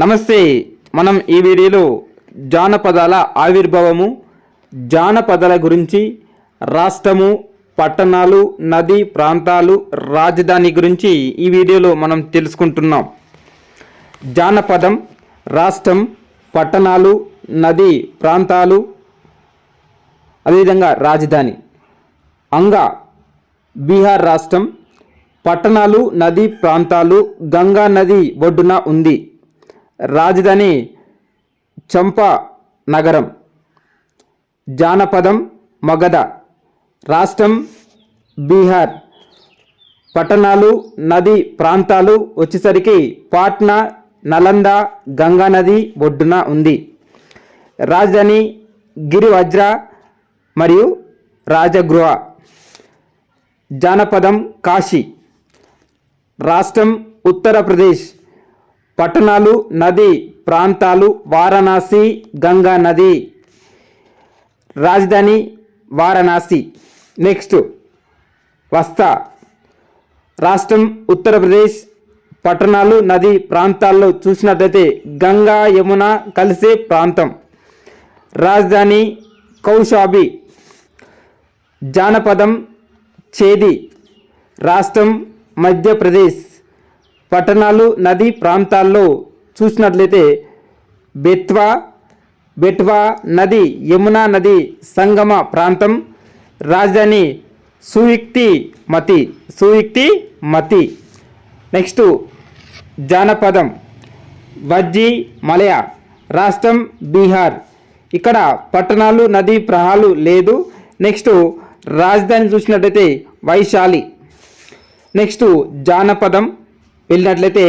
నమస్తే మనం ఈ వీడియోలో జానపదాల ఆవిర్భావము జానపదాల గురించి రాష్ట్రము పట్టణాలు నది ప్రాంతాలు రాజధాని గురించి ఈ వీడియోలో మనం తెలుసుకుంటున్నాం. జానపదం రాష్ట్రం పట్టణాలు నది ప్రాంతాలు అదేవిధంగా రాజధాని. అంగా బీహార్ రాష్ట్రం పట్టణాలు నది ప్రాంతాలు గంగా నది ఒడ్డున ఉంది. రాజధాని చంపా నగరం. జానపదం మగధ. రాష్ట్రం బీహార్. పట్టణాలు నది ప్రాంతాలు వచ్చేసరికి పాట్నా నలంద గంగా నది ఒడ్డున ఉంది. రాజధాని గిరివజ్ర మరియు రాజగృహ. జానపదం కాశీ. రాష్ట్రం ఉత్తరప్రదేశ్. పట్టణాలు నది ప్రాంతాలు వారణాసి గంగా నది. రాజధాని వారణాసి. నెక్స్ట్ వస్తా. రాష్ట్రం ఉత్తరప్రదేశ్. పట్టణాలు నది ప్రాంతాల్లో చూసినట్లయితే గంగా యమున కలిసే ప్రాంతం. రాజధాని కౌశాబి. జానపదం చేది. రాష్ట్రం మధ్యప్రదేశ్. పట్టణాలు నదీ ప్రాంతాల్లో చూసినట్లయితే బెత్వా బెట్వా నది యమునా నది సంగమ ప్రాంతం రాజధాని సుయుక్తి మతి సుయుక్తి మతి. నెక్స్ట్ జానపదం వజ్జి మలయ రాష్ట్రం బీహార్. ఇక్కడ పట్టణాలు నదీ ప్రహాలు లేదు. నెక్స్ట్ రాజధాని చూసినట్లయితే వైశాలి. నెక్స్ట్ జానపదం వెళ్ళినట్లయితే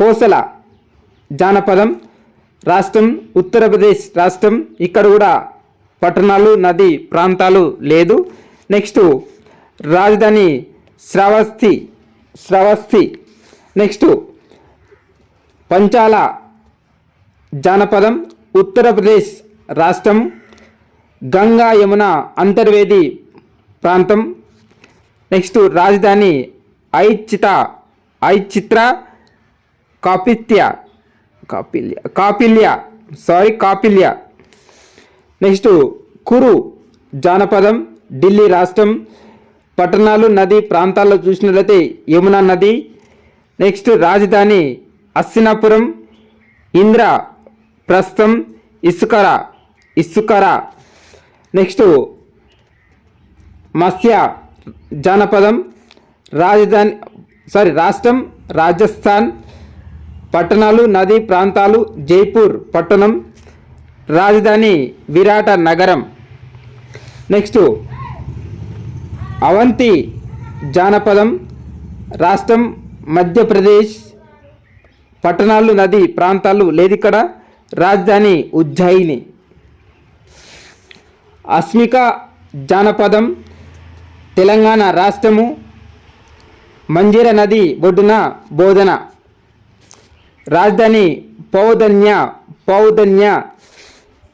కోసల జానపదం రాష్ట్రం ఉత్తరప్రదేశ్ రాష్ట్రం ఇక్కడ కూడా పట్టణాలు నది ప్రాంతాలు లేదు. నెక్స్ట్ రాజధాని శ్రావస్తి శ్రావస్తి. నెక్స్ట్ పంచాల జానపదం ఉత్తరప్రదేశ్ రాష్ట్రం గంగా యమున అంతర్వేది ప్రాంతం. నెక్స్ట్ రాజధాని ఐచిత I Chitra కాపిత్య కాపిల్య కాపిల్య sorry కాపిల్య next Kuru జానపదం ఢిల్లీ రాష్ట్రం పట్టణాలు నది ప్రాంతాల్లో చూసినట్లయితే యమునా నది నెక్స్ట్ రాజధాని అస్సినాపురం ఇంద్ర ప్రస్థం ఇసుకర ఇసుకర నెక్స్ట్ మత్స్య జానపదం రాజధాని సారీ రాష్ట్రం రాజస్థాన్ పట్టణాలు నదీ ప్రాంతాలు జైపూర్ పట్టణం రాజధాని విరాట నగరం. నెక్స్ట్ అవంతి జానపదం రాష్ట్రం మధ్యప్రదేశ్ పట్టణాలు నది ప్రాంతాలు లేదు ఇక్కడ రాజధాని ఉజ్జయిని. అస్మిక జానపదం తెలంగాణ రాష్ట్రము మంజీర నది ఒడ్డున బోధన. రాజధాని పౌధన్య పౌధన్య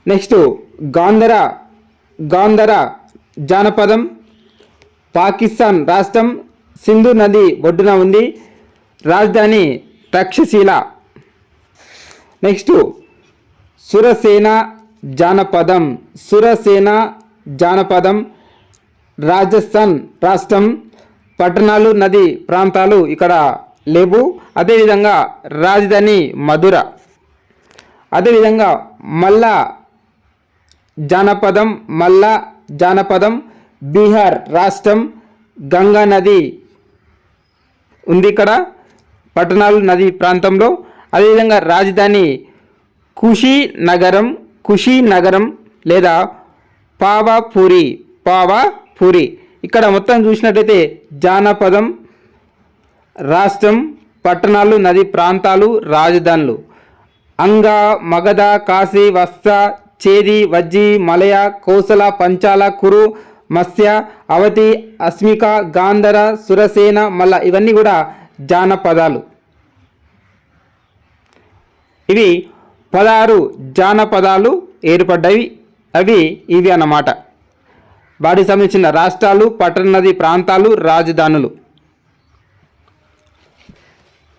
నెక్స్ట్ గాంధర గాంధర జానపదం. పాకిస్తాన్ రాష్ట్రం సింధు నది ఒడ్డున ఉంది. రాజధాని తక్షశీల నెక్స్ట్ సురసేన జానపదం. సురసేన జానపదం రాజస్థాన్ రాష్ట్రం పట్టణాలు నది ప్రాంతాలు ఇక్కడ లేవు. అదేవిధంగా రాజధాని మధుర. అదేవిధంగా మల్లా జానపదం మల్లా జానపదం బీహార్ రాష్ట్రం గంగా నది ఉంది ఇక్కడ పట్టణాలు నది ప్రాంతంలో. అదేవిధంగా రాజధాని కుషి నగరం కుషి నగరం లేదా పావాపూరి పావాపూరి. ఇక్కడ మొత్తం చూసినట్టయితే జానపదం రాష్ట్రం పట్టణాలు నది ప్రాంతాలు రాజధానులు. అంగ మగధ కాశీ వస్త చేది వజ్జి మలయ కోసల పంచాల కురు మత్స్య అవతి అస్మిక గాంధర సురసేన మల్ల ఇవన్నీ కూడా జానపదాలు. ఇవి పదహారు జానపదాలు ఏర్పడ్డవి. అవి ఇవి అన్నమాట. వాటికి సంబంధించిన రాష్ట్రాలు పట్టణ నది ప్రాంతాలు రాజధానులు.